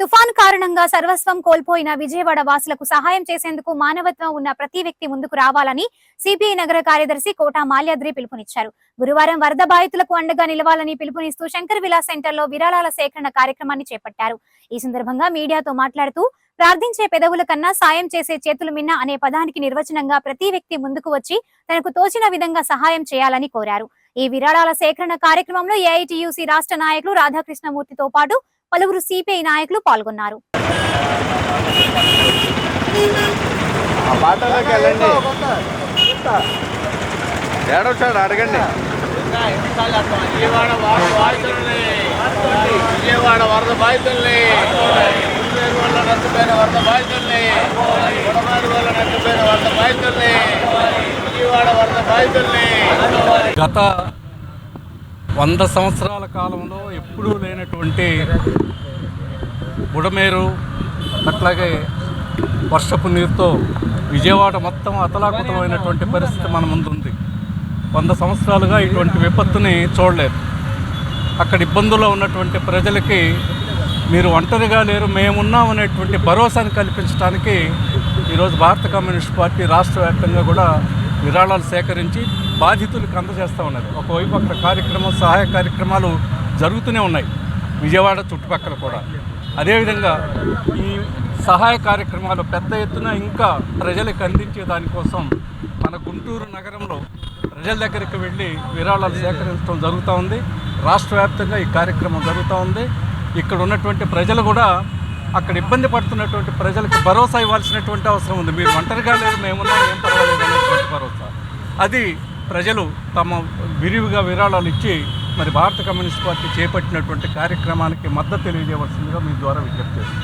తుఫాన్ కారణంగా సర్వస్వం కోల్పోయిన విజయవాడ వాసులకు సహాయం చేసేందుకు మానవత్వం ఉన్న ప్రతి వ్యక్తి ముందుకు రావాలని సిపిఐ నగర కార్యదర్శి కోటా మాల్యాద్రి పిలుపునిచ్చారు. గురువారం వరద బాధితులకు అండగా నిలవాలని పిలుపునిస్తూ శంకర్ విలా సెంటర్లో విరాళాల సేకరణ కార్యక్రమాన్ని చేపట్టారు. ఈ సందర్భంగా మీడియాతో మాట్లాడుతూ ప్రార్థించే పెదవుల కన్నా సాయం చేసే చేతులు మిన్న అనే పదానికి నిర్వచనంగా ప్రతి వ్యక్తి ముందుకు వచ్చి తనకు తోచిన విధంగా సహాయం చేయాలని కోరారు. ఈ విరాళాల సేకరణ కార్యక్రమంలో ఏఐటియుసి రాష్ట్ర నాయకులు రాధాకృష్ణమూర్తితో పాటు పలువురు సిపిఐ నాయకులు పాల్గొన్నారు. అడగండి విజయవాడ వరద బాధితుల్ని వరద బాధితుల్ని గుంటూరు వల్ల నష్టపోయిన వరద బాధితుల్ని గుడమారు వల్ల నష్టపోయిన వరద బాధితుల్ని విజయవాడ వరద బాధితుల్ని. గత వంద సంవత్సరాల కాలంలో ఎప్పుడూ లేనటువంటి బుడమేరు అట్లాగే వర్షపు నీరుతో విజయవాడ మొత్తం అతలాకుతలమైనటువంటి పరిస్థితి మన ముందుంది. వంద సంవత్సరాలుగా ఇటువంటి విపత్తుని చూడలేదు. అక్కడ ఇబ్బందుల్లో ఉన్నటువంటి ప్రజలకి మీరు ఒంటరిగా లేరు మేమున్నాం అనేటువంటి భరోసాని కల్పించడానికి ఈరోజు భారత కమ్యూనిస్ట్ పార్టీ రాష్ట్ర వ్యాప్తంగా కూడా విరాళాలు సేకరించి బాధితులకు అందజేస్తూ ఉన్నది. ఒకవైపు అక్కడ కార్యక్రమం సహాయ కార్యక్రమాలు జరుగుతూనే ఉన్నాయి. విజయవాడ చుట్టుపక్కల కూడా. అదేవిధంగా ఈ సహాయ కార్యక్రమాలు పెద్ద ఎత్తున ఇంకా ప్రజలకు అందించే దానికోసం మన గుంటూరు నగరంలో ప్రజల దగ్గరికి వెళ్ళి విరాళాలు సేకరించడం జరుగుతూ ఉంది. రాష్ట్ర వ్యాప్తంగా ఈ కార్యక్రమం జరుగుతూ ఉంది. ఇక్కడ ఉన్నటువంటి ప్రజలు కూడా అక్కడ ఇబ్బంది పడుతున్నటువంటి ప్రజలకు భరోసా ఇవ్వాల్సినటువంటి అవసరం ఉంది. మీరు ఒంటరిగా లేదు మేమున్నా ఏం పర్వాలేదు అనేటువంటి భరోసా. అది ప్రజలు తమ విరివిగా విరాళాలు ఇచ్చి మరి భారత కమ్యూనిస్ట్ పార్టీ చేపట్టినటువంటి కార్యక్రమానికి మద్దతు తెలియజేయవలసిందిగా మీ ద్వారా విజ్ఞప్తి చేస్తున్నాను.